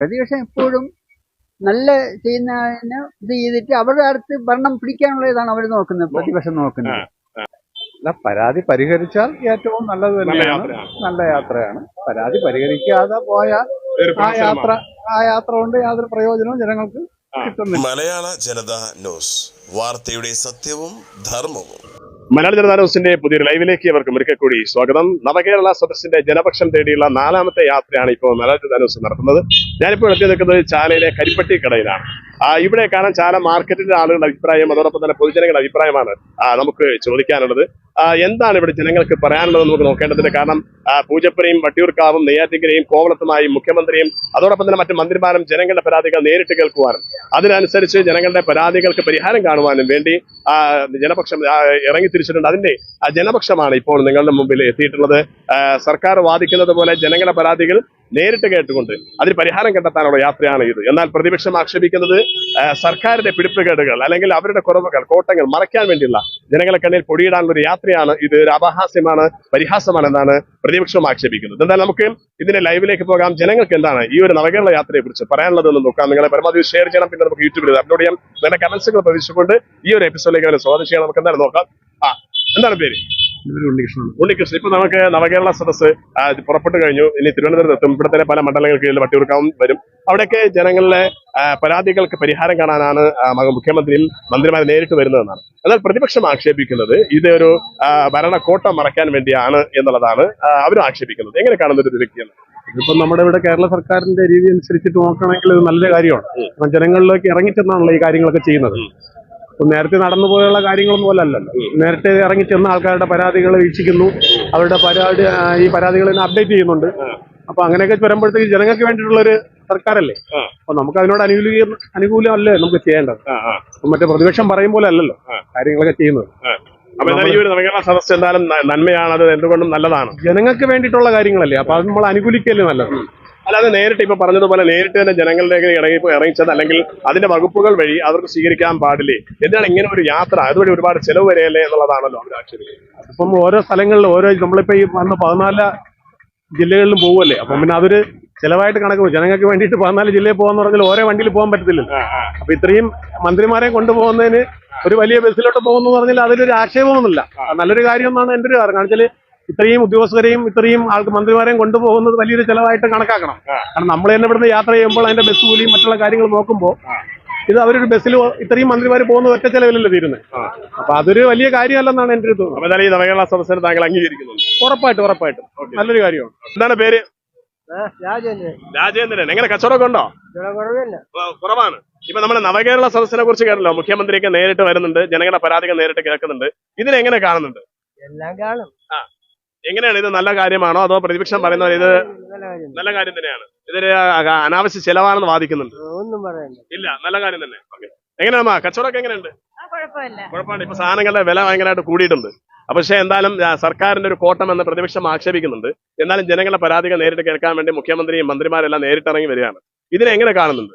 പ്രതിപക്ഷം എപ്പോഴും നല്ല ചെയ്യുന്നതിന് ഇത് ചെയ്തിട്ട് അവരുടെ അടുത്ത് ഭരണം പിടിക്കാനുള്ളതാണ് അവർ നോക്കുന്നത് പ്രതിപക്ഷം നോക്കുന്നത്. അല്ല പരാതി പരിഹരിച്ചാൽ ഏറ്റവും നല്ലത് നല്ല തന്നെയാണ്. യാത്രയാണ്. നല്ല യാത്രയാണ്. പരാതി പരിഹരിക്കാതെ പോയാൽ ആ യാത്ര ആ യാത്ര കൊണ്ട് യാതൊരു പ്രയോജനവും ജനങ്ങൾക്ക് കിട്ടുന്നില്ല. മലയാള ജനത ന്യൂസ് വാർത്തയുടെ സത്യവും ധർമ്മവും. മലയാള ജനതാ ന്യൂസിന്റെ പുതിയൊരു ലൈവിലേക്ക് ഇവർക്ക് ഒരിക്കൽ കൂടി സ്വാഗതം. നവകേരള സദസ്സിന്റെ ജനപക്ഷം തേടിയുള്ള നാലാമത്തെ യാത്രയാണ് ഇപ്പോൾ മലയാള ജനതാ ന്യൂസ് നടത്തുന്നത്. ഞാനിപ്പോൾ എത്തി നിൽക്കുന്നത് ചാലയിലെ കരിപ്പട്ടി കടയിലാണ്. ഇവിടെ കാണാൻ ചാല മാർക്കറ്റിന്റെ ആളുകളുടെ അഭിപ്രായം അതോടൊപ്പം തന്നെ പൊതുജനങ്ങളുടെ അഭിപ്രായമാണ് നമുക്ക് ചോദിക്കാനുള്ളത്. എന്താണ് ഇവിടെ ജനങ്ങൾക്ക് പറയാനുള്ളത് നമുക്ക് നോക്കേണ്ടതിന്റെ കാരണം പൂജപ്പുരയും വട്ടിയൂർക്കാവും നെയ്യാറ്റിക്കരയും കോവളത്തുമായി മുഖ്യമന്ത്രിയും അതോടൊപ്പം തന്നെ മറ്റ് മന്ത്രിമാരും ജനങ്ങളുടെ പരാതികൾ നേരിട്ട് കേൾക്കുവാനും അതിനനുസരിച്ച് ജനങ്ങളുടെ പരാതികൾക്ക് പരിഹാരം കാണുവാനും വേണ്ടി ജനപക്ഷം ഇറങ്ങി തിരിച്ചിട്ടുണ്ട്. അതിന്റെ ജനപക്ഷമാണ് ഇപ്പോൾ നിങ്ങളുടെ മുമ്പിൽ എത്തിയിട്ടുള്ളത്. സർക്കാർ വാദിക്കുന്നത് പോലെ ജനങ്ങളുടെ പരാതികൾ നേരിട്ട് കേട്ടുകൊണ്ട് അതിന് പരിഹാരം കണ്ടെത്താനുള്ള യാത്രയാണ് ഇത്. എന്നാൽ പ്രതിപക്ഷം ആക്ഷേപിക്കുന്നത് സർക്കാരിന്റെ പിടിപ്പുകേടുകൾ അല്ലെങ്കിൽ അവരുടെ കുറവുകൾ കോട്ടങ്ങൾ മറയ്ക്കാൻ വേണ്ടിയുള്ള ജനങ്ങളെ കണ്ണിൽ പൊടിയിടാനുള്ള ഒരു യാത്രയാണ് ഇത്. ഒരു അപഹാസ്യമാണ് പരിഹാസമാണ് എന്നാണ് പ്രതിപക്ഷം ആക്ഷേപിക്കുന്നത്. എന്നാൽ നമുക്ക് ഇതിന്റെ ലൈവിലേക്ക് പോകാം. ജനങ്ങൾക്ക് എന്താണ് ഈ ഒരു നവകേരള യാത്രയെ കുറിച്ച് പറയാനുള്ളതെന്ന് നോക്കാം. നിങ്ങളെ പരമാവധി ഷെയർ ചെയ്യണം. പിന്നെ നമുക്ക് യൂട്യൂബിൽ അപ്ലോഡ് ചെയ്യാം. നിങ്ങളുടെ കമന്റ്സുകൾ പ്രതീക്ഷിച്ചുകൊണ്ട് ഈ ഒരു എപ്പിസോഡിലേക്ക് സ്വാഗതം ചെയ്യണം നമുക്ക് എന്താണ് നോക്കാം. ആ എന്താണ് പേര്? ഉണ്ണികൃഷ്ണൻ. ഇപ്പൊ നമുക്ക് നവകേരള സദസ് പുറപ്പെട്ടു കഴിഞ്ഞു. ഇനി തിരുവനന്തപുരത്ത് എത്തും. ഇവിടത്തെ പല മണ്ഡലങ്ങൾക്ക് കീഴിൽ വട്ടിയൂർക്കാവും വരും. അവിടെയൊക്കെ ജനങ്ങളിലെ പരാതികൾക്ക് പരിഹാരം കാണാനാണ് മുഖ്യമന്ത്രി മന്ത്രിമാർ നേരിട്ട് വരുന്നതെന്നാണ്. എന്നാൽ പ്രതിപക്ഷം ആക്ഷേപിക്കുന്നത് ഇതൊരു ഒരു ഭരണക്കോട്ടം മറയ്ക്കാൻ വേണ്ടിയാണ് എന്നുള്ളതാണ് അവർ അവരും ആക്ഷേപിക്കുന്നത്. എങ്ങനെ കാണുന്ന ഒരു വ്യക്തിയാണ് ഇതിപ്പോ നമ്മുടെ ഇവിടെ കേരള സർക്കാരിന്റെ രീതി അനുസരിച്ചിട്ട് നോക്കണമെങ്കിൽ ഇത് നല്ല കാര്യമാണ്. ജനങ്ങളിലേക്ക് ഇറങ്ങിച്ചെന്നാണല്ലോ ഈ കാര്യങ്ങളൊക്കെ ചെയ്യുന്നത്. നേരത്തെ നടന്നു പോയുള്ള കാര്യങ്ങളൊന്നും പോലെ അല്ലല്ലോ. നേരത്തെ ഇറങ്ങി ചെന്ന ആൾക്കാരുടെ പരാതികൾ വീക്ഷിക്കുന്നു. അവരുടെ പരാതി ഈ പരാതികൾ അപ്ഡേറ്റ് ചെയ്യുന്നുണ്ട്. അപ്പൊ അങ്ങനെയൊക്കെ വരുമ്പോഴത്തേക്ക് ജനങ്ങൾക്ക് വേണ്ടിയിട്ടുള്ള ഒരു സർക്കാരല്ലേ. അപ്പൊ നമുക്ക് അതിനോട് അനുകൂലീ അല്ലേ നമുക്ക് ചെയ്യേണ്ടത്? മറ്റേ പ്രതിപക്ഷം പറയും പോലെ അല്ലല്ലോ. കാര്യങ്ങളൊക്കെ ചെയ്യുന്നത്. അപ്പൊ ഈ ഒരു നവകേരള സദസ്സ് എന്തായാലും ന- നന്മയാണ് അത് എന്തുകൊണ്ടും നല്ലതാണ്. ജനങ്ങൾക്ക് വേണ്ടിയിട്ടുള്ള കാര്യങ്ങളല്ലേ? അപ്പൊ അത് നമ്മൾ അനുകൂലിക്കല്ലേ നല്ലത്? അല്ലാതെ നേരിട്ട് ഇപ്പൊ പറഞ്ഞതുപോലെ നേരിട്ട് തന്നെ ജനങ്ങളിലേക്ക് ഇറങ്ങി ഇറങ്ങിച്ചത് അല്ലെങ്കിൽ അതിന്റെ വകുപ്പുകൾ വഴി അവർക്ക് സ്വീകരിക്കാൻ പാടില്ലേ? എന്താണ് ഇങ്ങനെ ഒരു യാത്ര? അതുവഴി ഒരുപാട് ചെലവ് വരെയല്ലേ എന്നുള്ളതാണല്ലോ അവർ ആക്ഷേപിക്കുന്നത്. അപ്പം ഓരോ സ്ഥലങ്ങളിൽ ഓരോ നമ്മളിപ്പോ ഈ വന്ന പതിനാല് ജില്ലകളിലും പോകുമല്ലേ അപ്പം പിന്നെ അതൊരു ചിലവായിട്ട് കണക്ക് ജനങ്ങൾക്ക് വേണ്ടിയിട്ട് പതിനാല് ജില്ലയിൽ പോകാന്ന് പറഞ്ഞാൽ ഓരോ വണ്ടിയിൽ പോകാൻ പറ്റത്തില്ലല്ലോ. അപ്പൊ ഇത്രയും മന്ത്രിമാരെ കൊണ്ടുപോകുന്നതിന് ഒരു വലിയ ബസ്സിലോട്ട് പോകുന്നു പറഞ്ഞാൽ അതിലൊരു ആക്ഷേപമൊന്നുമില്ല. നല്ലൊരു കാര്യം എന്നാണ് എന്റെ ഒരു കാരണം. കാരണം വെച്ചാൽ ഇത്രയും ഉദ്യോഗസ്ഥരെയും ഇത്രയും ആൾക്ക് മന്ത്രിമാരെയും കൊണ്ടുപോകുന്നത് വലിയൊരു ചെലവായിട്ട് കണക്കാക്കണം. കാരണം നമ്മൾ തന്നെ ഇവിടുന്ന് യാത്ര ചെയ്യുമ്പോൾ അതിന്റെ ബസ് കൂലിയും മറ്റുള്ള കാര്യങ്ങൾ നോക്കുമ്പോൾ ഇത് അവരൊരു ബസ്സിൽ ഇത്രയും മന്ത്രിമാർ പോകുന്ന ഒറ്റ ചെലവിലല്ലേ തീരുന്നത്. അപ്പൊ അതൊരു വലിയ കാര്യമല്ലെന്നാണ് എന്റെ ഒരു തോന്നുന്നത് ഈ നവകേരള സദസ്സിന് താങ്കൾ അംഗീകരിക്കുന്നു ഉറപ്പായിട്ടും ഉറപ്പായിട്ടും. നല്ലൊരു കാര്യമാണ്. എന്താണ് പേര്? രാജേന്ദ്രൻ. രാജേന്ദ്രൻ. എങ്ങനെ? കച്ചവടമൊക്കെ ഉണ്ടോ? കുറവാണ്. ഇപ്പൊ നമ്മുടെ നവകേരള സദസ്സിനെ കുറിച്ച് കേട്ടല്ലോ. മുഖ്യമന്ത്രിയൊക്കെ നേരിട്ട് വരുന്നുണ്ട് ജനങ്ങളുടെ പരാതികൾ നേരിട്ട് കേൾക്കുന്നുണ്ട്. ഇതിനെങ്ങനെ കാണുന്നുണ്ട്? എല്ലാം കാണും. എങ്ങനെയാണ് ഇത് നല്ല കാര്യമാണോ അതോ പ്രതിപക്ഷം പറയുന്നത് ഇത് നല്ല കാര്യം തന്നെയാണ്. ഇതൊരു അനാവശ്യ ചെലവാണെന്ന് വാദിക്കുന്നുണ്ട്. ഒന്നും പറയണ്ട. ഇല്ല നല്ല കാര്യം തന്നെ. ഓക്കെ. എങ്ങനെയാ കച്ചവടമൊക്കെ എങ്ങനെയുണ്ട്? കുഴപ്പമില്ല. കുഴപ്പമില്ല. ഇപ്പൊ സാധനങ്ങളുടെ വില ഭയങ്കരമായിട്ട് കൂടിയിട്ടുണ്ട്. അപ്പൊ പക്ഷേ എന്തായാലും സർക്കാരിന്റെ ഒരു കോട്ടം എന്ന് പ്രതിപക്ഷം ആക്ഷേപിക്കുന്നുണ്ട്. എന്നാലും ജനങ്ങളുടെ പരാതികൾ നേരിട്ട് കേൾക്കാൻ വേണ്ടി മുഖ്യമന്ത്രിയും മന്ത്രിമാരെല്ലാം നേരിട്ടിറങ്ങി വരികയാണ്. ഇതിനെ എങ്ങനെ കാണുന്നുണ്ട്?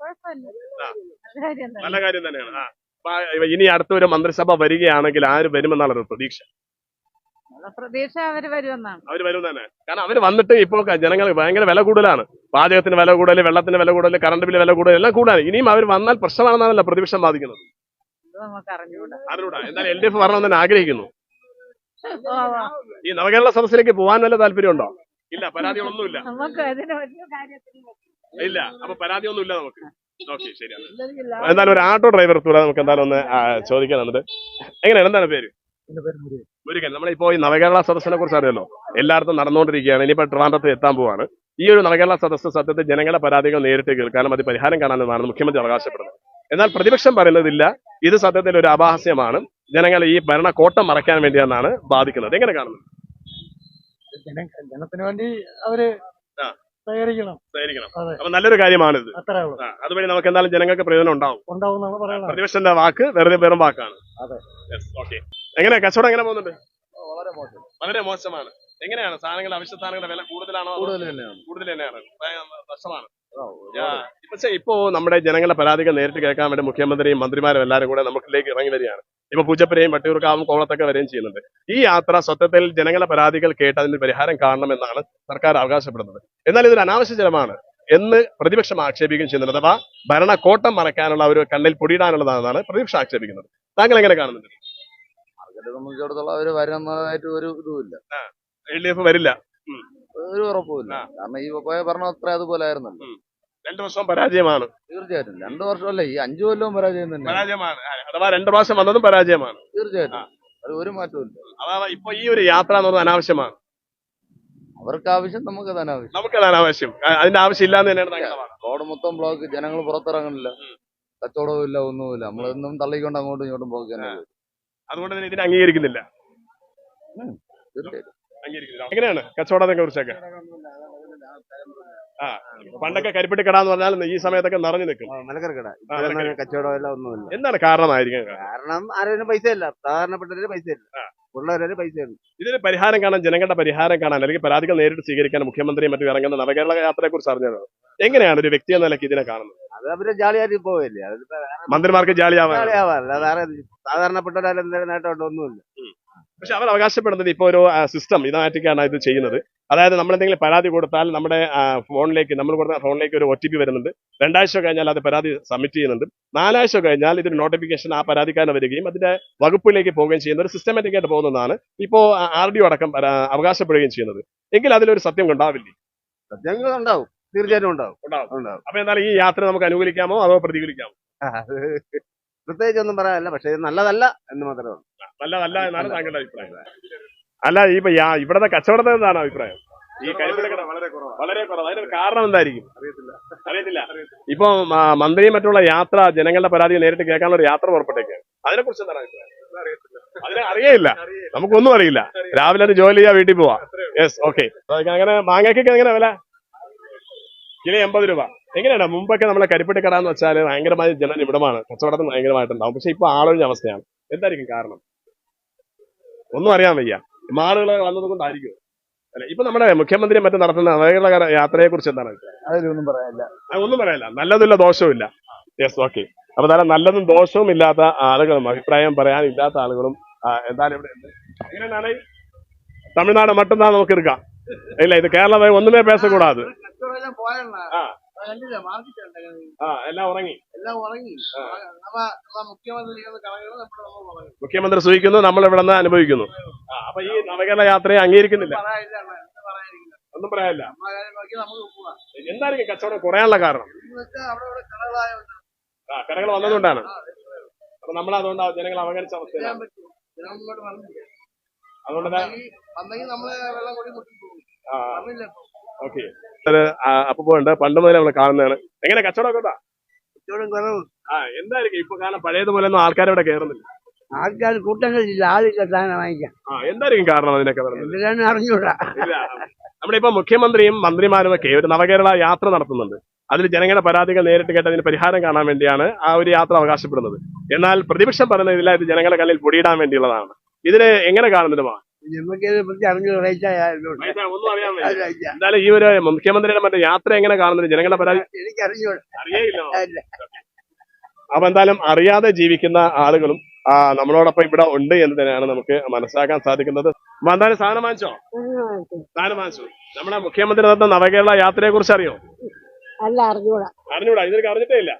നല്ല കാര്യം നല്ല കാര്യം തന്നെയാണ്. ഇനി അടുത്തൊരു മന്ത്രിസഭ വരികയാണെങ്കിൽ ആര് വരുമെന്നാണ് ഒരു പ്രതീക്ഷ. പ്രതീക്ഷ അവർ വരുമെന്നാണ്. അവർ വരും തന്നെ. കാരണം അവർ വന്നിട്ട് ഇപ്പോൾ ജനങ്ങൾ ഭയങ്കര വില കൂടുതലാണ്. പാചകത്തിന് വില കൂടുതൽ വെള്ളത്തിന് വില കൂടുതൽ കറണ്ട് ബില്ല് വില കൂടുതൽ എല്ലാം കൂടാണ് ഇനിയും അവർ വന്നാൽ പ്രശ്നമാണെന്നാണല്ലോ പ്രതിപക്ഷം ബാധിക്കുന്നത്. അറിഞ്ഞൂടാ. എന്തായാലും എൽ ഡി എഫ് വരണമെന്ന് തന്നെ ആഗ്രഹിക്കുന്നു. ഈ നവകേരള സദസ്സിലേക്ക് പോകാൻ വല്ല താല്പര്യമുണ്ടോ? ഇല്ല പരാതികളൊന്നുമില്ല. ഇല്ല അപ്പൊ പരാതിയൊന്നുമില്ല നമുക്ക്. ഓക്കെ ശരിയാണ് എന്തായാലും ഒരു ആട്ടോ ഡ്രൈവർ കൂടെ നമുക്ക് എന്തായാലും ഒന്ന് ചോദിക്കാനുണ്ട്. എങ്ങനെയാണ്? എന്താണ് പേര്? മുരുകൻ. നമ്മളിപ്പോ ഈ നവകേരള സദസ്സിനെ കുറിച്ച് അറിയാലോ? എല്ലായിടത്തും നടന്നുകൊണ്ടിരിക്കുകയാണ് ഇനിയിപ്പോ ട്രിവാൻഡ്രത്ത് എത്താൻ പോവാണ്. ഈ ഒരു നവകേരള സദസ്സ് സത്യത്തെ ജനങ്ങളുടെ പരാതികൾ നേരിട്ട് കേൾക്കാനും അത് പരിഹാരം കാണാനുമാണ് മുഖ്യമന്ത്രി അവകാശപ്പെടുന്നത്. എന്നാൽ പ്രതിപക്ഷം പറയുന്നതില്ല ഇത് സത്യത്തിൽ ഒരു അപഹാസ്യമാണ്. ജനങ്ങൾ ഈ ഭരണക്കോട്ടം മറയ്ക്കാൻ വേണ്ടിയെന്നാണ് ബാധിക്കുന്നത്. എങ്ങനെ കാണുന്നത്? ജനത്തിന് വേണ്ടി അവർ സഹകരിക്കണം അതെ. അപ്പൊ നല്ലൊരു കാര്യമാണിത്. അത്രേ ഉള്ളൂ. ആ, അതുവഴി നമുക്ക് എന്തായാലും ജനങ്ങൾക്ക് പ്രയോജനം ഉണ്ടാവും. ഉണ്ടാവുന്നാണ് പറയുന്നത് പ്രതിപക്ഷത്തിന്റെ വാക്ക് വെറുതെ വെറും വാക്കാണ്. അതെ. ഓക്കെ എങ്ങനെ കച്ചവടം എങ്ങനെ പോകുന്നുണ്ട്? വളരെ മോശം. വളരെ മോശമാണ്. എങ്ങനെയാണ് സാധനങ്ങളുടെ അവശ്യ സാധനങ്ങളുടെ വില കൂടുതലാണോ കൂടുതൽ തന്നെയാണ്. കൂടുതൽ തന്നെയാണ്? ഭയ- നഷ്ടമാണ്. യാ, ഇപ്പോ നമ്മുടെ ജനങ്ങളുടെ പരാതികൾ നേരിട്ട് കേൾക്കാൻ വേണ്ടി മുഖ്യമന്ത്രിയും മന്ത്രിമാരും എല്ലാവരും കൂടെ നമുക്കിലേക്ക് ഇറങ്ങി വരികയാണ്. ഇപ്പൊ പൂജപ്പുരയും വട്ടിയൂർക്കാവും കോളത്തൊക്കെ വരെയും ചെയ്യുന്നുണ്ട്. ഈ യാത്ര സത്യത്തിൽ ജനങ്ങളുടെ പരാതികൾ കേട്ട് അതിന് പരിഹാരം കാണണമെന്നാണ് സർക്കാർ അവകാശപ്പെടുന്നത്. എന്നാൽ ഇതൊരു അനാവശ്യ ജലമാണ് എന്ന് പ്രതിപക്ഷം ആക്ഷേപിക്കുകയും ചെയ്യുന്നുണ്ട്. അഥവാ ഭരണക്കോട്ടം മറക്കാനുള്ള ഒരു കണ്ണിൽ പൊടിയിടാനുള്ളതാണെന്നാണ് പ്രതിപക്ഷം ആക്ഷേപിക്കുന്നത്. താങ്കൾ എങ്ങനെ കാണുന്നുണ്ട്? സംബന്ധിച്ചിടത്തോളം അവർ വരുന്നതായിട്ട് ഒരു ഇതുമില്ല. എൽ ഡി എഫ് വരില്ല. ഒരു ഉറപ്പുമില്ല. കാരണം ഈ പോയ ഭരണം അത്ര അതുപോലെ ആയിരുന്നല്ലോ രണ്ടു വർഷം പരാജയമാണ്. തീർച്ചയായിട്ടും. രണ്ടു വർഷമല്ല? ഈ അഞ്ചു കൊല്ലവും പരാജയം തന്നെ. പരാജയമാണ്. അഥവാ രണ്ടു മാസം വന്നതും പരാജയമാണ്. തീർച്ചയായിട്ടും. അത് ഒരു മാറ്റവും ഇല്ല. അഥവാ ഇപ്പൊ ഈ ഒരു യാത്ര എന്ന് അനാവശ്യമാണ്. അവർക്ക് ആവശ്യം നമുക്ക് അനാവശ്യം. നമുക്ക് അനാവശ്യം. അതിന്റെ ആവശ്യം ഇല്ലാന്ന് തന്നെയാണ്. റോഡ് മൊത്തം ബ്ലോക്ക് ജനങ്ങൾ പുറത്തിറങ്ങണില്ല. കച്ചവടവും ഇല്ല ഒന്നുമില്ല. നമ്മളെന്നും തള്ളിക്കൊണ്ട് അങ്ങോട്ടും ഇങ്ങോട്ടും പോകാൻ അതുകൊണ്ട് തന്നെ ഇതിനെ അംഗീകരിക്കുന്നില്ല. തീർച്ചയായിട്ടും. അംഗീകരിക്കുന്നില്ല. എങ്ങനെയാണ് കച്ചവടത്തെ കുറിച്ചൊക്കെ? ആ പണ്ടൊക്കെ കരിപ്പെട്ടി കട എന്ന് പറഞ്ഞാൽ ഈ സമയത്തൊക്കെ നിറഞ്ഞു നിൽക്കും. മലക്കരക്കട ആ, മലക്കര. കച്ചവടം എല്ലാം ഒന്നുമില്ല. എന്താണ് കാരണമായിരിക്കും കാരണം ആരും പൈസ ഇല്ല സാധാരണപ്പെട്ടവര് പൈസ ഇല്ല ഉള്ളവരെ പൈസ ഉണ്ട് ഇതിന് പരിഹാരം കാണാൻ ജനങ്ങളുടെ പരിഹാരം കാണാൻ അല്ലെങ്കിൽ പരാതികൾ നേരിട്ട് സ്വീകരിക്കാൻ മുഖ്യമന്ത്രിയും മറ്റും ഇറങ്ങുന്ന നവകേരള യാത്രയെ കുറിച്ച് അറിഞ്ഞത് എങ്ങനെയാണ് ഒരു വ്യക്തി എന്ന നിലയ്ക്ക് ഇതിനെ കാണുന്നത്? അത് അവർ പോവില്ലേ മന്ത്രിമാർക്ക് ജാലിയാവാൻ. എന്തെങ്കിലും നേട്ടമുണ്ടോ ഒന്നുമില്ല പക്ഷെ അവർ അവകാശപ്പെടുന്നത് ഇപ്പോൾ ഒരു സിസ്റ്റം ഇതായിട്ടാണ് ഇത് ചെയ്യുന്നത്. അതായത് നമ്മൾ എന്തെങ്കിലും പരാതി കൊടുത്താൽ നമ്മുടെ ഫോണിലേക്ക് നമ്മൾ കൊടുത്ത ഫോണിലേക്ക് ഒരു ഒ ടി പി വരുന്നുണ്ട്. രണ്ടാഴ്ച കഴിഞ്ഞാൽ അത് പരാതി സബ്മിറ്റ് ചെയ്യുന്നുണ്ട്. നാലാഴ്ച കഴിഞ്ഞാൽ ഇതിന് നോട്ടിഫിക്കേഷൻ ആ പരാതിക്കാരന് വരികയും അതിന്റെ വകുപ്പിലേക്ക് പോവുകയും ചെയ്യുന്ന ഒരു സിസ്റ്റമാറ്റിക് ആയിട്ട് പോകുന്നതാണ് ഇപ്പോൾ ആർ ഡി അടക്കം അവകാശപ്പെടുകയും ചെയ്യുന്നത്. എങ്കിൽ അതിലൊരു സത്യം ഉണ്ടാവില്ലേ? സത്യങ്ങൾ ഉണ്ടാവും. തീർച്ചയായിട്ടും ഉണ്ടാവും. ഉണ്ടാവും. അപ്പൊ എന്നാൽ ഈ യാത്ര നമുക്ക് അനുകൂലിക്കാമോ? അതോ പ്രതികൂലിക്കാമോ? പ്രത്യേകിച്ച് ഒന്നും പറയാനല്ല പക്ഷേ ഇത് നല്ലതല്ല എന്ന് മാത്രമേ ഉള്ളൂ. നല്ലതല്ല എന്നാണ് താങ്കളുടെ അഭിപ്രായം. അല്ല ഈ ഇവിടത്തെ കച്ചവടത്തെ എന്താണ് അഭിപ്രായം? ഈ വളരെ കുറവ് വളരെ കുറവ് കാരണം എന്തായിരിക്കും? അറിയത്തില്ല. അറിയത്തില്ല. ഇപ്പൊ മന്ത്രിയും മറ്റുള്ള യാത്ര ജനങ്ങളുടെ പരാതി നേരിട്ട് കേൾക്കാനുള്ള ഒരു യാത്ര പുറപ്പെട്ടേക്ക്. അതിനെ കുറിച്ച് എന്താണ് അഭിപ്രായം? അതിനെ അറിയില്ല നമുക്കൊന്നും അറിയില്ല. രാവിലെ അത് ജോലി ചെയ്യാ വീട്ടിൽ പോവാ. യെസ് ഓക്കെ അങ്ങനെ മാങ്ങയ്ക്കൊക്കെ എങ്ങനെ വില? കിലോ എൺപത് രൂപ. എങ്ങനെയാണ് മുമ്പൊക്കെ നമ്മളെ കരിപ്പെട്ടി കട എന്ന് വെച്ചാൽ ഭയങ്കരമായ ഇവിടമാണ് കച്ചവടത്തിന് ഭയങ്കരമായിട്ടുണ്ടാവും. പക്ഷെ ഇപ്പൊ ആളൊഴിഞ്ഞ അവസ്ഥയാണ്. എന്തായിരിക്കും കാരണം? ഒന്നും അറിയാൻ വയ്യ. മാളുകൾ വന്നത് കൊണ്ടായിരിക്കും. അല്ലെ? ഇപ്പൊ നമ്മുടെ മുഖ്യമന്ത്രി മറ്റും നടത്തുന്ന നവകേരള യാത്രയെ കുറിച്ച് എന്താണ് അതൊന്നും അതിലൊന്നും പറയാനില്ല. ഒന്നും പറയാനില്ല. നല്ലതില്ല ദോഷവും ഇല്ല യെസ് ഓക്കെ അപ്പൊ തന്നെ നല്ലതും ദോഷവും ഇല്ലാത്ത ആളുകളും അഭിപ്രായം പറയാൻ ഇല്ലാത്ത ആളുകളും എന്തായാലും ഇവിടെ ഉണ്ട്. എങ്ങനെയാണ് തമിഴ്നാട് മറ്റന്നാൾ നമുക്ക് എടുക്കാം ഇല്ല ഇത് കേരളമായി ഒന്നുമേ പേസക്കൂടാது ആ. ആ എല്ലാം ഉറങ്ങി. മുഖ്യമന്ത്രി സൂചിക്കുന്നു നമ്മൾ ഇവിടെ നിന്ന് അനുഭവിക്കുന്നു. അപ്പൊ ഈ നവകേരള യാത്രയെ അംഗീകരിക്കുന്നില്ല. ഒന്നും പറയാനില്ല എന്തായിരിക്കും കച്ചവടം കുറയാനുള്ള കാരണം? ആ കടകൾ വന്നതുകൊണ്ടാണ്. അപ്പൊ നമ്മൾ അതുകൊണ്ട് ജനങ്ങൾ അവഗണിച്ച അവസ്ഥ. അതുകൊണ്ട് ഓക്കെ. അപ്പൊ പോണ്ട് പണ്ട് മുതലേ നമ്മൾ കാണുന്നതാണ്. എങ്ങനെ കച്ചവടം ആ എന്തായിരിക്കും ഇപ്പൊ കാരണം പഴയതുപോലെ ഒന്നും ആൾക്കാർ ഇവിടെ കയറുന്നില്ല ആൾക്കാർ കൂട്ടങ്ങളില്ല ആളില്ല സാധനം വാങ്ങിക്കാം. ആ എന്തായിരിക്കും കാരണം അതിനൊക്കെ എന്തിനാണ് അറിഞ്ഞൂടാ. നമ്മുടെ ഇപ്പൊ മുഖ്യമന്ത്രിയും മന്ത്രിമാരും ഒക്കെ ഒരു നവകേരള യാത്ര നടത്തുന്നുണ്ട്. അതിൽ ജനങ്ങളുടെ പരാതികൾ നേരിട്ട് കേട്ട് അതിന് പരിഹാരം കാണാൻ വേണ്ടിയാണ് ആ ഒരു യാത്ര അവകാശപ്പെടുന്നത്. എന്നാൽ പ്രതിപക്ഷം പറയുന്നതില്ല ഇത് ജനങ്ങളുടെ കണ്ണിൽ പൊടിയിടാൻ വേണ്ടിയുള്ളതാണ്. ഇതിനെ എങ്ങനെ കാണുന്നുണ്ട് മാ? പറ്റി അറിഞ്ഞു. എന്തായാലും ഈ ഒരു മുഖ്യമന്ത്രിയുടെ മറ്റേ യാത്ര എങ്ങനെ കാണുന്നത്? ജനങ്ങളുടെ പരാതി? എനിക്ക് അറിഞ്ഞൂടാ അറിയേയില്ല അപ്പൊ എന്തായാലും അറിയാതെ ജീവിക്കുന്ന ആളുകളും ആ, നമ്മളോടൊപ്പം ഇവിടെ ഉണ്ട് എന്ന് തന്നെയാണ് നമുക്ക് മനസ്സിലാക്കാൻ സാധിക്കുന്നത്. അപ്പൊ എന്തായാലും സാധനം വാങ്ങിച്ചോ? സാധനം വാങ്ങിച്ചു. നമ്മുടെ മുഖ്യമന്ത്രി നടത്തുന്ന നവകേരള യാത്രയെ കുറിച്ച് അറിയോ? അല്ല അറിഞ്ഞൂടാ. അറിഞ്ഞൂടാ ഇതിനൊക്കെ അറിഞ്ഞിട്ടേ ഇല്ല.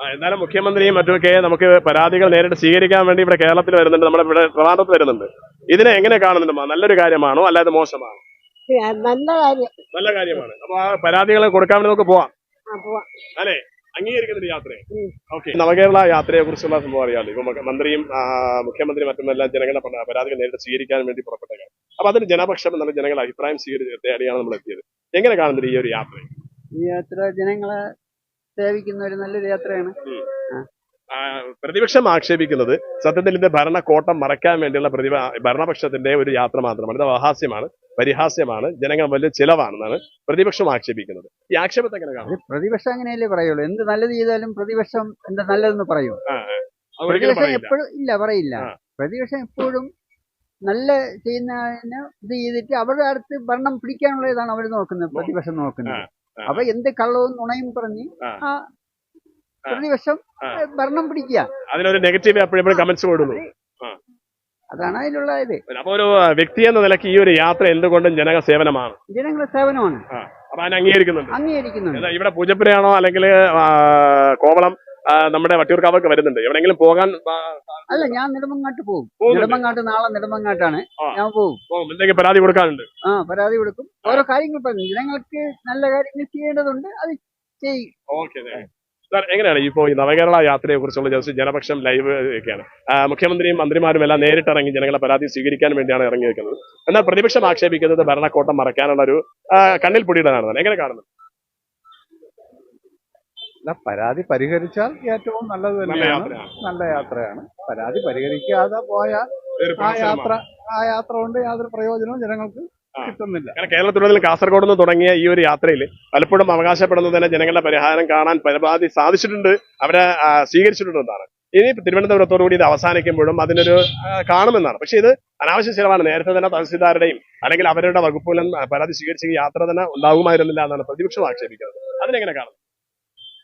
ആ, എന്നാലും മുഖ്യമന്ത്രിയും മറ്റുമൊക്കെ നമുക്ക് പരാതികൾ നേരിട്ട് സ്വീകരിക്കാൻ വേണ്ടി ഇവിടെ കേരളത്തിൽ വരുന്നുണ്ട്. നമ്മുടെ ഇവിടെ ട്രിവാൻഡ്രത്ത് വരുന്നുണ്ട്. ഇതിനെ എങ്ങനെ കാണുന്നുണ്ട് നല്ലൊരു കാര്യമാണോ? അല്ലാതെ മോശമാണോ? നല്ല കാര്യം. നല്ല കാര്യമാണ്. അപ്പൊ ആ പരാതികളെ കൊടുക്കാൻ വേണ്ടി നമുക്ക് പോവാം. അല്ലേ പോവാം. അല്ലെ? അംഗീകരിക്കുന്ന യാത്രയെ. ഓക്കെ. നവകേരള യാത്രയെ കുറിച്ചുള്ള സംഭവം അറിയാമല്ലോ ഇപ്പൊ മന്ത്രിയും മുഖ്യമന്ത്രിയും മറ്റുമെല്ലാം ജനങ്ങളുടെ പ- പരാതികൾ നേരിട്ട് സ്വീകരിക്കാൻ വേണ്ടി പുറപ്പെട്ടേക്കാം. അപ്പൊ അതിന് ജനപക്ഷം എന്നുള്ള ജനങ്ങളുടെ അഭിപ്രായം സ്വീകരിച്ച് തേടിയാണ് നമ്മൾ എത്തിയത്. എങ്ങനെ കാണുന്നത് ഈ ഒരു യാത്ര ഈ യാത്ര ജനങ്ങളെ സേവിക്കുന്ന ഒരു നല്ലൊരു യാത്രയാണ്. പ്രതിപക്ഷം ആക്ഷേപിക്കുന്നത് സത്യത്തിൽ ഇതിന്റെ ഭരണക്കോട്ടം മറയ്ക്കാൻ വേണ്ടിയുള്ള പ്രതിഭ ഭരണപക്ഷത്തിന്റെ ഒരു യാത്ര മാത്രമാണ്. ഇത് വഹാസ്യമാണ് പരിഹാസ്യമാണ് ജനങ്ങൾ വലിയ ചിലവാണെന്നാണ് പ്രതിപക്ഷം ആക്ഷേപിക്കുന്നത്. ഈ ആക്ഷേപത്തെ എങ്ങനെ കാണും? പ്രതിപക്ഷം അങ്ങനെയല്ലേ പറയുള്ളൂ. എന്ത് നല്ലത് ചെയ്താലും പ്രതിപക്ഷം എന്താ നല്ലതെന്ന് പറയൂ. പ്രതിപക്ഷം എപ്പോഴും ഇല്ല പറയില്ല. പ്രതിപക്ഷം എപ്പോഴും നല്ല ചെയ്യുന്നതിന് ഇത് ചെയ്തിട്ട് അവരുടെ അടുത്ത് ഭരണം പിടിക്കാനുള്ളതാണ് അവർ നോക്കുന്നത് പ്രതിപക്ഷം നോക്കുന്നത്. അപ്പൊ എന്ത് കള്ളവും നുണയും പറഞ്ഞ് ആ. പ്രതിപക്ഷം ഭരണം പിടിക്കുക. അതിനൊരു നെഗറ്റീവ് എപ്പോഴും കമന്റ്സ് കൊടുക്കുന്നു. അതാണ് അതിലുള്ള ഇത്. അപ്പൊ ഒരു വ്യക്തി എന്ന നിലയ്ക്ക് ഈ ഒരു യാത്ര എന്തുകൊണ്ടും ജനക സേവനമാണ്. ജനങ്ങളുടെ സേവനമാണ്. അപ്പൊ അതിനെ അംഗീകരിക്കുന്നുണ്ട്. അംഗീകരിക്കുന്നുണ്ട്. ഇവിടെ പൂജപ്പുരയാണോ അല്ലെങ്കിൽ കോവളം നമ്മുടെ വട്ടിയൂർക്കാവൊക്കെ വരുന്നുണ്ട്. എവിടെയെങ്കിലും പോകാൻ അല്ല ഞാൻ നെടുമങ്ങാട്ട് പോകും. നെടുമ്പങ്ങാട്ട് നെടുമങ്ങാട്ട് നാളെ നെടുമങ്ങാട്ടാണ്. ഞാൻ പോകും. എന്തെങ്കിലും പരാതി കൊടുക്കാനുണ്ട്? ആ പരാതി കൊടുക്കും. ഓരോ കാര്യങ്ങൾ പറഞ്ഞു ജനങ്ങൾക്ക് നല്ല കാര്യങ്ങൾ ചെയ്യേണ്ടതുണ്ട്. അത് ചെയ്യും. ഓക്കെ സാർ എങ്ങനെയാണ് ഇപ്പോൾ ഈ നവകേരള യാത്രയെ കുറിച്ചുള്ള ജസ്റ്റ് ജനപക്ഷം ലൈവ് ഒക്കെയാണ്. മുഖ്യമന്ത്രിയും മന്ത്രിമാരും എല്ലാം നേരിട്ടിറങ്ങി ജനങ്ങളെ പരാതി സ്വീകരിക്കാൻ വേണ്ടിയാണ് ഇറങ്ങി വെക്കുന്നത് എന്നാൽ പ്രതിപക്ഷം ആക്ഷേപിക്കുന്നത് ഭരണക്കോട്ടം മറക്കാനുള്ള ഒരു കണ്ണിൽ പൊടിയിടാനാണ് എങ്ങനെ കാണുന്നത്? അല്ല പരാതി പരിഹരിച്ചാൽ ഏറ്റവും നല്ലത് നല്ല തന്നെയാണ്. യാത്രയാണ്. നല്ല യാത്രയാണ്. പരാതി പരിഹരിക്കാതെ പോയാൽ ആ യാത്ര ആ യാത്ര കൊണ്ട് യാതൊരു പ്രയോജനവും ജനങ്ങൾക്ക്. കിട്ടുന്നില്ല. കാരണം കേരളത്തിലുള്ളതിൽ കാസർഗോഡ് നിന്ന് തുടങ്ങിയ ഈ ഒരു യാത്രയിൽ പലപ്പോഴും അവകാശപ്പെടുന്നത് തന്നെ ജനങ്ങളുടെ പരിഹാരം കാണാൻ പരമാവധി സാധിച്ചിട്ടുണ്ട്. അവരെ സ്വീകരിച്ചിട്ടുണ്ടെന്നാണ് ഇനി തിരുവനന്തപുരത്തോടുകൂടി ഇത് അവസാനിക്കുമ്പോഴും അതിനൊരു കാണുമെന്നാണ്. പക്ഷേ ഇത് അനാവശ്യ ചിലവാണ്. നേരത്തെ തന്നെ തഹസിൽദാരുടെയും അല്ലെങ്കിൽ അവരുടെ വകുപ്പുകളും പരാതി സ്വീകരിച്ച യാത്ര തന്നെ ഉണ്ടാകുമായിരുന്നില്ല എന്നാണ് പ്രതിപക്ഷം ആക്ഷേപിക്കുന്നത്. അതിനെങ്ങനെ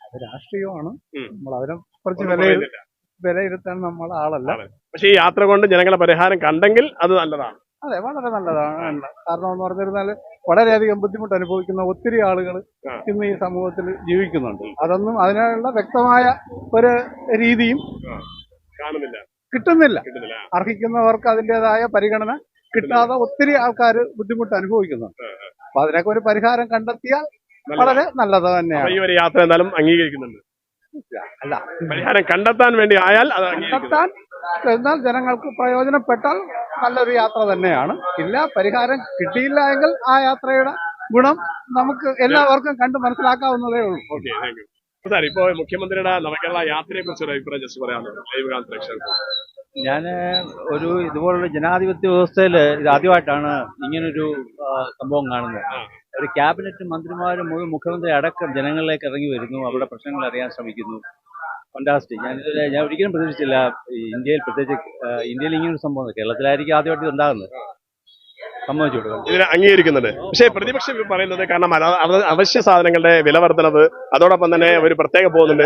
അത് രാഷ്ട്രീയമാണ്. നമ്മൾ അതിനെ കുറച്ച്. വിലയിരുത്താൻ നമ്മൾ ആളല്ല. പക്ഷേ ഈ യാത്ര കൊണ്ട് ജനങ്ങളെ പരിഹാരം കണ്ടെങ്കിൽ അത് നല്ലതാണ്. അതെ വളരെ നല്ലതാണ്. കാരണം എന്ന് പറഞ്ഞിരുന്നാൽ വളരെയധികം ബുദ്ധിമുട്ട് അനുഭവിക്കുന്ന ഒത്തിരി ആളുകൾ. ഇന്ന് ഈ സമൂഹത്തിൽ ജീവിക്കുന്നുണ്ട്. അതൊന്നും അതിനുള്ള വ്യക്തമായ ഒരു രീതിയും കാണുന്നില്ല. കിട്ടുന്നില്ല. അർഹിക്കുന്നവർക്ക് അതിന്റെതായ പരിഗണന കിട്ടാതെ ഒത്തിരി ആൾക്കാർ ബുദ്ധിമുട്ട് അനുഭവിക്കുന്നുണ്ട്. അപ്പൊ അതിനൊക്കെ ഒരു പരിഹാരം കണ്ടെത്തിയാൽ വളരെ നല്ലത് തന്നെയാണ്. ഈ ഒരു യാത്ര എന്തായാലും അംഗീകരിക്കുന്നുണ്ട്. അല്ല. പരിഹാരം കണ്ടെത്താൻ വേണ്ടി ആയാൽ അത് കണ്ടെത്താൻ എന്നാൽ ജനങ്ങൾക്ക് പ്രയോജനപ്പെട്ടാൽ നല്ലൊരു യാത്ര തന്നെയാണ്. ഇല്ല പരിഹാരം കിട്ടിയില്ല എങ്കിൽ ആ യാത്രയുടെ ഗുണം നമുക്ക് എല്ലാവർക്കും കണ്ട് മനസ്സിലാക്കാവുന്നതേ ഉള്ളൂ. ഓക്കെ താങ്ക് യു സാർ ഇപ്പോ മുഖ്യമന്ത്രിയുടെ നവകേരള യാത്രയെ കുറിച്ച് ഒരു അഭിപ്രായം ജസ്റ്റ് പറയാനുള്ളത് ലൈവ് പ്രേക്ഷകർക്ക് ഞാൻ ഒരു ഇതുപോലുള്ള ജനാധിപത്യ വ്യവസ്ഥയിൽ ഇത് ആദ്യമായിട്ടാണ് ഇങ്ങനൊരു സംഭവം കാണുന്നത്. ഒരു ക്യാബിനറ്റ് മന്ത്രിമാരും മുഴുവൻ മുഖ്യമന്ത്രി അടക്കം ജനങ്ങളിലേക്ക് ഇറങ്ങി വരുന്നു. അവരുടെ പ്രശ്നങ്ങൾ അറിയാൻ ശ്രമിക്കുന്നു. ഫണ്ടാസ്റ്റിക് ഞാൻ ഞാൻ ഒരിക്കലും പ്രതീക്ഷിച്ചില്ല. ഇന്ത്യയിൽ പ്രത്യേകിച്ച് ഇന്ത്യയിൽ ഇങ്ങനൊരു സംഭവം കേരളത്തിലായിരിക്കും ആദ്യമായിട്ട് ഉണ്ടാകുന്നത് സമ്മതിച്ചു കൊടുക്കണം. ഇതിനെ അംഗീകരിക്കുന്നുണ്ട്. പക്ഷേ പ്രതിപക്ഷം പറയുന്നത് കാരണം അവശ്യ സാധനങ്ങളുടെ വില വർധനവ് അതോടൊപ്പം തന്നെ ഒരു പ്രത്യേക പോകുന്നുണ്ട്.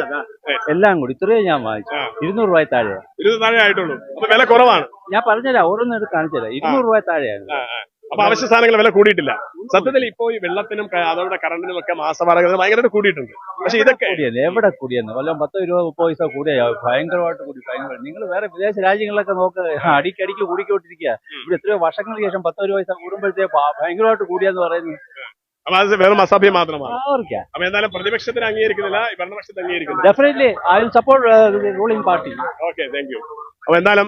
എല്ലാം കൂടി. ഇത്രയും ഞാൻ വാങ്ങിച്ചു. ഇരുന്നൂറ് രൂപ താഴെ ഇരുന്നൂറ് താഴെ ആയിട്ടുള്ളൂ വില കുറവാണ്. ഞാൻ പറഞ്ഞല്ല ഓരോന്നും കാണിച്ചല്ല ഇരുന്നൂറ് രൂപ താഴെയാണ് അപ്പൊ അവശ്യ സാധനങ്ങൾ വില കൂടിയിട്ടില്ല. സത്യത്തിൽ ഇപ്പോ ഈ വെള്ളത്തിനും അതോടെ കറണ്ടിനും ഒക്കെ മാസവാടക ഭയങ്കരമായിട്ട് കൂടിയിട്ടുണ്ട്. പക്ഷെ ഇതൊക്കെ എവിടെ കൂടിയെന്ന്? വല്ലതും പത്ത് രൂപ മുപ്പത് പൈസ കൂടിയാ? ഭയങ്കരമായിട്ട് കൂടി ഭയങ്കര നിങ്ങൾ വേറെ വിദേശ രാജ്യങ്ങളിലൊക്കെ നോക്ക് അടിക്കടിക്ക് കൂടിക്കൊണ്ടിരിക്കുക ഇവിടെ എത്രയോ വർഷങ്ങൾക്ക് ശേഷം പത്ത് രൂപ പൈസ കൂടുമ്പോഴത്തേ ഭയങ്കരമായിട്ട് കൂടിയെന്ന് പറയുന്നത് അപ്പൊ അത് വെറും അസഭ്യം മാത്രമാണ്. അപ്പൊ എന്തായാലും പ്രതിപക്ഷത്തിന് അംഗീകരിക്കുന്നില്ല ഭരണപക്ഷത്തെ ഭരണപക്ഷത്തിന് അംഗീകരിക്കുന്നില്ല. Definitely I will support ruling party okay thank you അപ്പൊ എന്തായാലും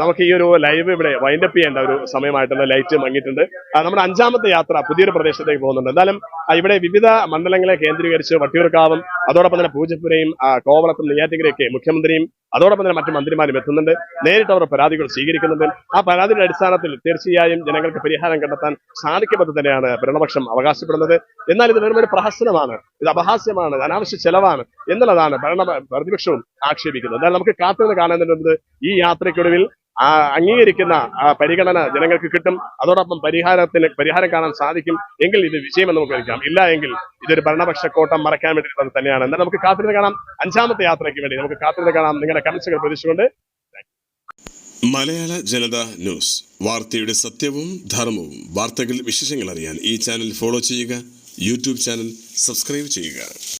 നമുക്ക് ഈ ഒരു ലൈവ് ഇവിടെ വൈൻഡപ്പ് ചെയ്യേണ്ട ഒരു സമയമായിട്ടുള്ള ലൈറ്റ് മങ്ങിയിട്ടുണ്ട്. നമ്മുടെ അഞ്ചാമത്തെ യാത്ര പുതിയൊരു പ്രദേശത്തേക്ക് പോകുന്നുണ്ട്. എന്തായാലും ഇവിടെ വിവിധ മണ്ഡലങ്ങളെ കേന്ദ്രീകരിച്ച് വട്ടിയൂർക്കാവും അതോടൊപ്പം തന്നെ പൂജപ്പുരയും കോവളത്തും നെയ്യാറ്റിക്കരയൊക്കെ മുഖ്യമന്ത്രിയും അതോടൊപ്പം തന്നെ മറ്റു മന്ത്രിമാരും എത്തുന്നുണ്ട്. നേരിട്ട് അവർ പരാതികൾ സ്വീകരിക്കുന്നുണ്ട്. ആ പരാതിയുടെ അടിസ്ഥാനത്തിൽ തീർച്ചയായും ജനങ്ങൾക്ക് പരിഹാരം കണ്ടെത്താൻ സാധിക്കുമെന്ന് തന്നെയാണ് ഭരണപക്ഷം അവകാശപ്പെടുന്നത്. എന്നാൽ ഇത് വെറും ഒരു പ്രഹസനമാണ്. ഇത് അപഹാസ്യമാണ്. അനാവശ്യ ചെലവാണ് എന്നുള്ളതാണ് ഭരണ പ്രതിപക്ഷവും ആക്ഷേപിക്കുന്നത്. എന്നാൽ നമുക്ക് കാത്തുനിന്ന് കാണുന്നുണ്ട് ഈ യാത്രയ്ക്കൊടുവിൽ അംഗീകരിക്കുന്ന പരിഗണന ജനങ്ങൾക്ക് കിട്ടും. അതോടൊപ്പം പരിഹാരത്തിന് പരിഹാരം കാണാൻ സാധിക്കും. എങ്കിൽ ഇത് വിജയമെന്ന് നമുക്ക് കഴിക്കാം ഇല്ല എങ്കിൽ ഇതൊരു ഭരണപക്ഷ കോട്ടം മറക്കാൻ വേണ്ടിയിട്ടുള്ളത് തന്നെയാണ്. എന്നാൽ നമുക്ക് കാത്തിരുന്ന് കാണാം. അഞ്ചാമത്തെ യാത്രയ്ക്ക് വേണ്ടി നമുക്ക് കാത്തിരുന്ന് കാണാം. നിങ്ങളുടെ കമൻസുകൾ പ്രതീക്ഷിച്ചുകൊണ്ട് മലയാള ജനത ന്യൂസ്. വാർത്തയുടെ സത്യവും ധർമ്മവും വാർത്തകളിൽ വിശേഷങ്ങൾ അറിയാൻ ഈ ചാനൽ ഫോളോ ചെയ്യുക യൂട്യൂബ് ചാനൽ സബ്സ്ക്രൈബ് ചെയ്യുക.